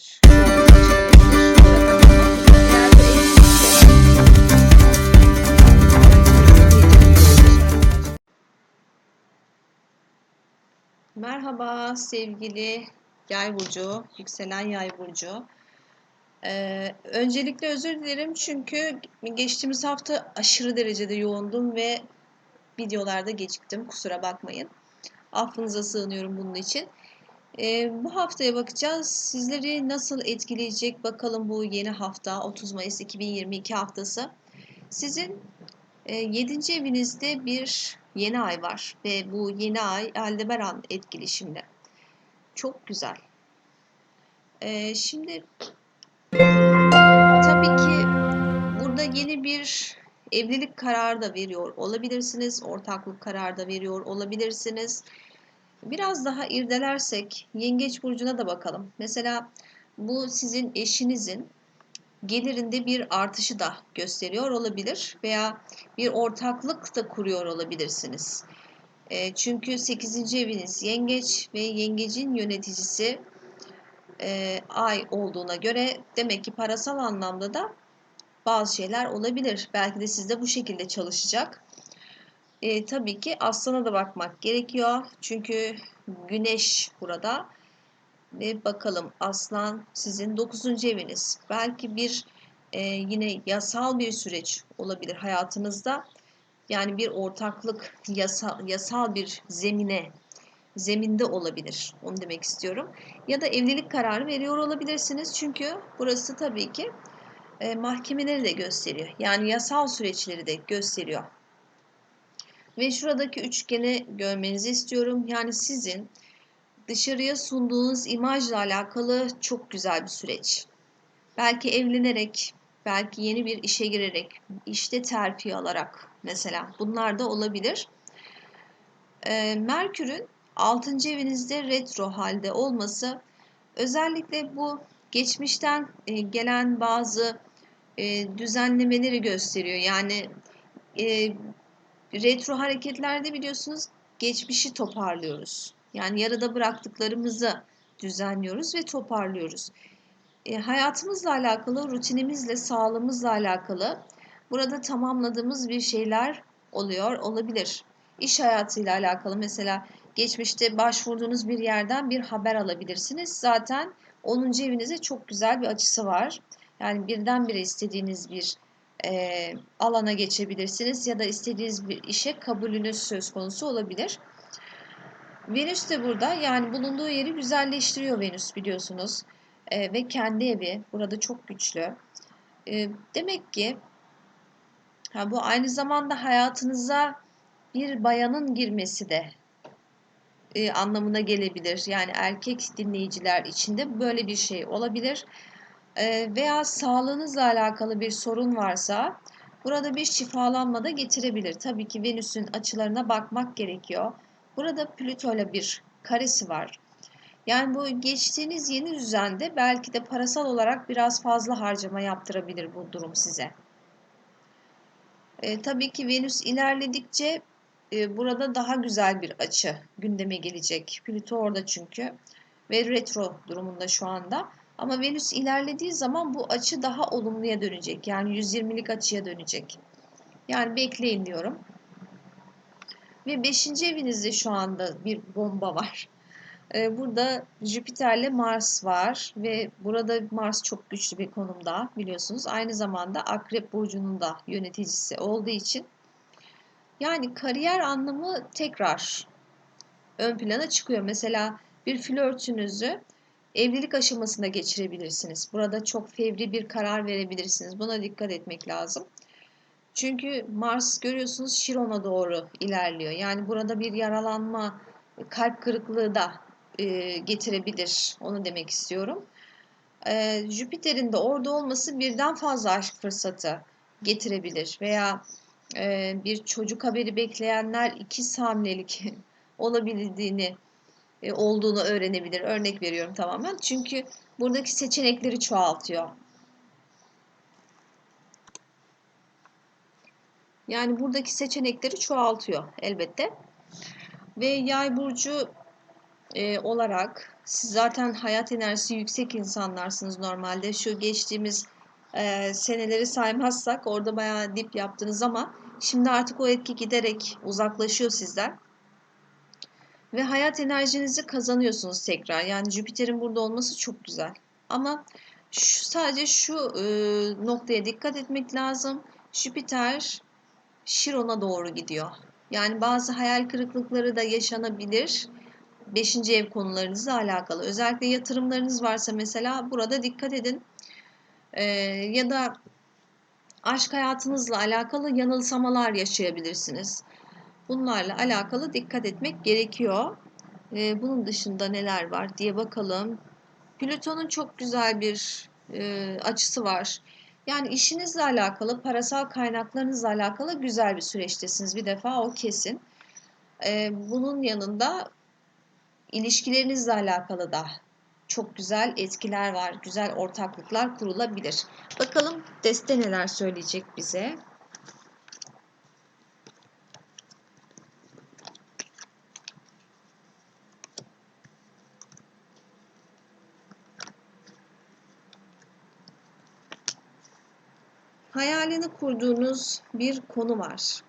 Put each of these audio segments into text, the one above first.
evlilikse Merhaba sevgili Yay burcu, yükselen Yay burcu. Ee, öncelikle özür dilerim çünkü geçtiğimiz hafta aşırı derecede yoğundum ve videolarda geciktim. Kusura bakmayın. Affınıza sığınıyorum bunun için. Ee, bu haftaya bakacağız. Sizleri nasıl etkileyecek bakalım bu yeni hafta 30 Mayıs 2022 haftası. Sizin e, 7. evinizde bir yeni ay var ve bu yeni ay Aldebaran etkileşimde. Çok güzel. Ee, şimdi tabii ki burada yeni bir evlilik kararı da veriyor olabilirsiniz. Ortaklık kararı da veriyor olabilirsiniz. Biraz daha irdelersek Yengeç burcuna da bakalım. Mesela bu sizin eşinizin gelirinde bir artışı da gösteriyor olabilir veya bir ortaklık da kuruyor olabilirsiniz. E, çünkü 8. eviniz yengeç ve yengecin yöneticisi e, ay olduğuna göre demek ki parasal anlamda da bazı şeyler olabilir. Belki de sizde bu şekilde çalışacak. E, tabii ki aslana da bakmak gerekiyor. Çünkü güneş burada. Ve bakalım aslan sizin 9. eviniz. Belki bir e, yine yasal bir süreç olabilir hayatınızda. Yani bir ortaklık yasal, yasal bir zemine zeminde olabilir. Onu demek istiyorum. Ya da evlilik kararı veriyor olabilirsiniz. Çünkü burası tabii ki e, mahkemeleri de gösteriyor. Yani yasal süreçleri de gösteriyor. Ve şuradaki üçgeni görmenizi istiyorum. Yani sizin dışarıya sunduğunuz imajla alakalı çok güzel bir süreç. Belki evlenerek, belki yeni bir işe girerek, işte terfi alarak mesela bunlar da olabilir. Ee, Merkür'ün 6. evinizde retro halde olması özellikle bu geçmişten e, gelen bazı e, düzenlemeleri gösteriyor. Yani e, retro hareketlerde biliyorsunuz geçmişi toparlıyoruz. Yani yarıda bıraktıklarımızı düzenliyoruz ve toparlıyoruz. E, hayatımızla alakalı, rutinimizle, sağlığımızla alakalı burada tamamladığımız bir şeyler oluyor, olabilir. İş hayatıyla alakalı mesela geçmişte başvurduğunuz bir yerden bir haber alabilirsiniz. Zaten 10. evinize çok güzel bir açısı var. Yani birdenbire istediğiniz bir e, alana geçebilirsiniz ya da istediğiniz bir işe kabulünüz söz konusu olabilir. Venüs de burada yani bulunduğu yeri güzelleştiriyor Venüs biliyorsunuz e, ve kendi evi burada çok güçlü. E, demek ki ha, bu aynı zamanda hayatınıza bir bayanın girmesi de e, anlamına gelebilir. Yani erkek dinleyiciler içinde böyle bir şey olabilir. E, veya sağlığınızla alakalı bir sorun varsa burada bir şifalanma da getirebilir. Tabii ki Venüs'ün açılarına bakmak gerekiyor. Burada Plüto ile bir karesi var. Yani bu geçtiğiniz yeni düzende belki de parasal olarak biraz fazla harcama yaptırabilir bu durum size. E, tabii ki Venüs ilerledikçe e, burada daha güzel bir açı gündeme gelecek. Plüto orada çünkü ve retro durumunda şu anda. Ama Venüs ilerlediği zaman bu açı daha olumluya dönecek. Yani 120'lik açıya dönecek. Yani bekleyin diyorum. Ve 5. evinizde şu anda bir bomba var. Ee, burada Jüpiter'le Mars var ve burada Mars çok güçlü bir konumda biliyorsunuz. Aynı zamanda Akrep Burcu'nun da yöneticisi olduğu için yani kariyer anlamı tekrar ön plana çıkıyor. Mesela bir flörtünüzü evlilik aşamasına geçirebilirsiniz. Burada çok fevri bir karar verebilirsiniz. Buna dikkat etmek lazım. Çünkü Mars görüyorsunuz Şiron'a doğru ilerliyor. Yani burada bir yaralanma, kalp kırıklığı da e, getirebilir. Onu demek istiyorum. E, Jüpiter'in de orada olması birden fazla aşk fırsatı getirebilir. Veya e, bir çocuk haberi bekleyenler iki hamilelik olabildiğini olduğunu öğrenebilir. Örnek veriyorum tamamen. Çünkü buradaki seçenekleri çoğaltıyor. Yani buradaki seçenekleri çoğaltıyor elbette. Ve yay burcu e, olarak Siz zaten hayat enerjisi yüksek insanlarsınız normalde. Şu geçtiğimiz e, seneleri saymazsak orada bayağı dip yaptınız ama şimdi artık o etki giderek uzaklaşıyor sizden. Ve hayat enerjinizi kazanıyorsunuz tekrar. Yani Jüpiter'in burada olması çok güzel. Ama şu, sadece şu e, noktaya dikkat etmek lazım. Jüpiter Şiron'a doğru gidiyor. Yani bazı hayal kırıklıkları da yaşanabilir. Beşinci ev konularınızla alakalı. Özellikle yatırımlarınız varsa mesela burada dikkat edin. Ee, ya da aşk hayatınızla alakalı yanılsamalar yaşayabilirsiniz. Bunlarla alakalı dikkat etmek gerekiyor. Ee, bunun dışında neler var diye bakalım. Plüton'un çok güzel bir e, açısı var. Yani işinizle alakalı, parasal kaynaklarınızla alakalı güzel bir süreçtesiniz. Bir defa o kesin. Ee, bunun yanında ilişkilerinizle alakalı da çok güzel etkiler var. Güzel ortaklıklar kurulabilir. Bakalım deste neler söyleyecek bize. Hayalini kurduğunuz bir konu var.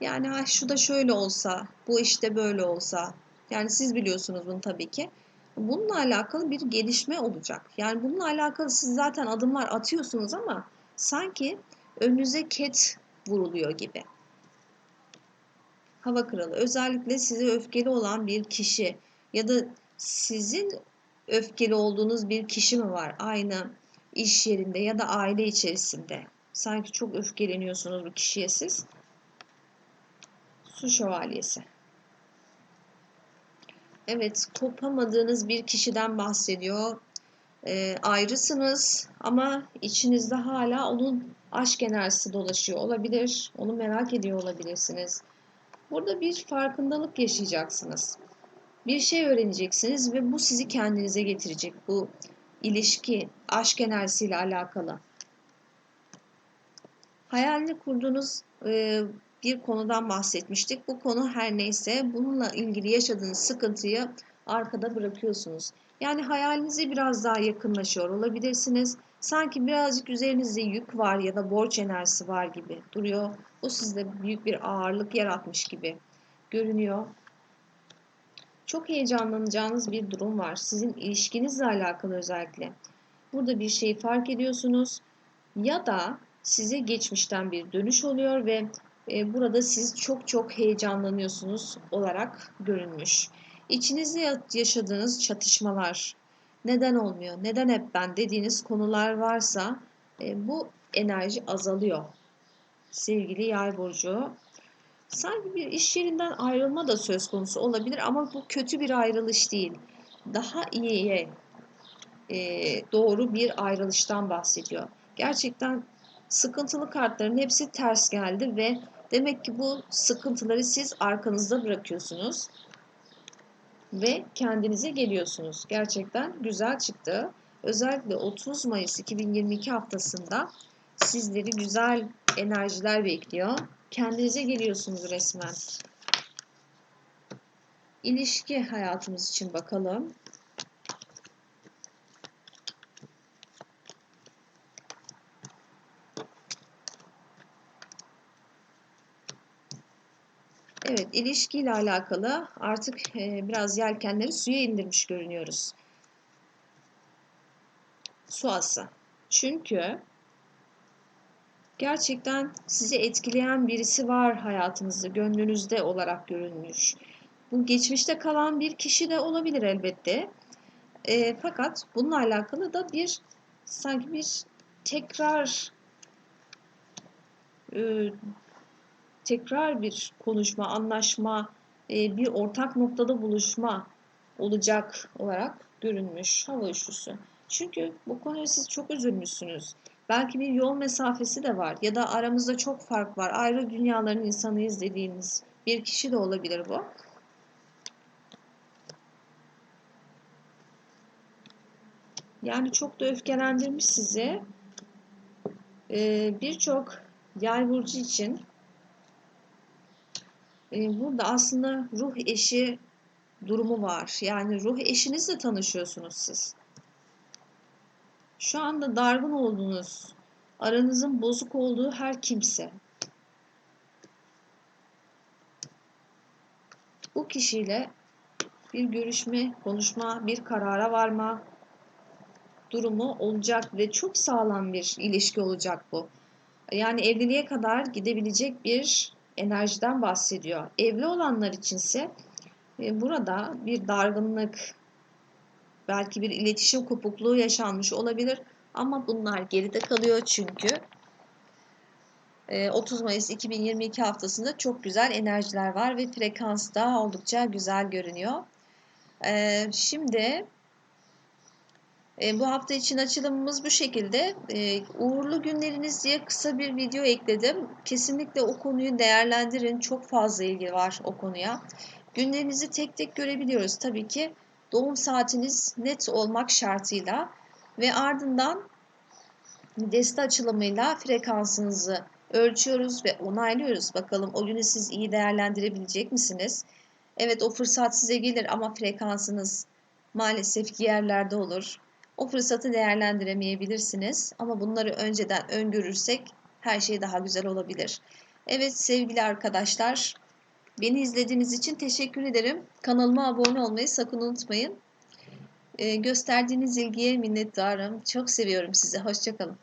Yani ha şu da şöyle olsa, bu işte böyle olsa. Yani siz biliyorsunuz bunu tabii ki. Bununla alakalı bir gelişme olacak. Yani bununla alakalı siz zaten adımlar atıyorsunuz ama sanki önünüze ket vuruluyor gibi. Hava kralı özellikle size öfkeli olan bir kişi ya da sizin öfkeli olduğunuz bir kişi mi var aynı iş yerinde ya da aile içerisinde? Sanki çok öfkeleniyorsunuz bu kişiye siz. Su şövalyesi. Evet, kopamadığınız bir kişiden bahsediyor. E, ayrısınız ama içinizde hala onun aşk enerjisi dolaşıyor olabilir. Onu merak ediyor olabilirsiniz. Burada bir farkındalık yaşayacaksınız. Bir şey öğreneceksiniz ve bu sizi kendinize getirecek. Bu ilişki, aşk enerjisiyle alakalı. Hayalini kurduğunuz e, bir konudan bahsetmiştik. Bu konu her neyse bununla ilgili yaşadığınız sıkıntıyı arkada bırakıyorsunuz. Yani hayalinize biraz daha yakınlaşıyor olabilirsiniz. Sanki birazcık üzerinizde yük var ya da borç enerjisi var gibi duruyor. Bu sizde büyük bir ağırlık yaratmış gibi görünüyor. Çok heyecanlanacağınız bir durum var. Sizin ilişkinizle alakalı özellikle. Burada bir şeyi fark ediyorsunuz ya da size geçmişten bir dönüş oluyor ve e, burada siz çok çok heyecanlanıyorsunuz olarak görünmüş. İçinizde yaşadığınız çatışmalar neden olmuyor, neden hep ben dediğiniz konular varsa e, bu enerji azalıyor. Sevgili yay burcu, sanki bir iş yerinden ayrılma da söz konusu olabilir ama bu kötü bir ayrılış değil. Daha iyiye e, doğru bir ayrılıştan bahsediyor. Gerçekten sıkıntılı kartların hepsi ters geldi ve demek ki bu sıkıntıları siz arkanızda bırakıyorsunuz ve kendinize geliyorsunuz. Gerçekten güzel çıktı. Özellikle 30 Mayıs 2022 haftasında sizleri güzel enerjiler bekliyor. Kendinize geliyorsunuz resmen. İlişki hayatımız için bakalım. Evet, ilişkiyle alakalı artık e, biraz yelkenleri suya indirmiş görünüyoruz. Su ası. Çünkü gerçekten sizi etkileyen birisi var hayatınızda, gönlünüzde olarak görünmüş. Bu geçmişte kalan bir kişi de olabilir elbette. E, fakat bununla alakalı da bir sanki bir tekrar e, tekrar bir konuşma, anlaşma, e, bir ortak noktada buluşma olacak olarak görünmüş hava üçlüsü. Çünkü bu konuya siz çok üzülmüşsünüz. Belki bir yol mesafesi de var ya da aramızda çok fark var. Ayrı dünyaların insanıyız dediğiniz bir kişi de olabilir bu. Yani çok da öfkelendirmiş sizi. Ee, Birçok yay burcu için ee, burada aslında ruh eşi durumu var. Yani ruh eşinizle tanışıyorsunuz siz. Şu anda dargın olduğunuz, aranızın bozuk olduğu her kimse bu kişiyle bir görüşme, konuşma, bir karara varma durumu olacak ve çok sağlam bir ilişki olacak bu. Yani evliliğe kadar gidebilecek bir enerjiden bahsediyor. Evli olanlar içinse e, burada bir dargınlık, belki bir iletişim kopukluğu yaşanmış olabilir ama bunlar geride kalıyor çünkü e, 30 Mayıs 2022 haftasında çok güzel enerjiler var ve frekans da oldukça güzel görünüyor. E, Şimdi e, bu hafta için açılımımız bu şekilde. E, uğurlu günleriniz diye kısa bir video ekledim. Kesinlikle o konuyu değerlendirin. Çok fazla ilgi var o konuya. Günlerinizi tek tek görebiliyoruz. Tabii ki doğum saatiniz net olmak şartıyla ve ardından deste açılımıyla frekansınızı ölçüyoruz ve onaylıyoruz. Bakalım o günü siz iyi değerlendirebilecek misiniz? Evet o fırsat size gelir ama frekansınız maalesef ki yerlerde olur. O fırsatı değerlendiremeyebilirsiniz ama bunları önceden öngörürsek her şey daha güzel olabilir. Evet sevgili arkadaşlar, beni izlediğiniz için teşekkür ederim. Kanalıma abone olmayı sakın unutmayın. Ee, gösterdiğiniz ilgiye minnettarım. Çok seviyorum sizi. Hoşçakalın.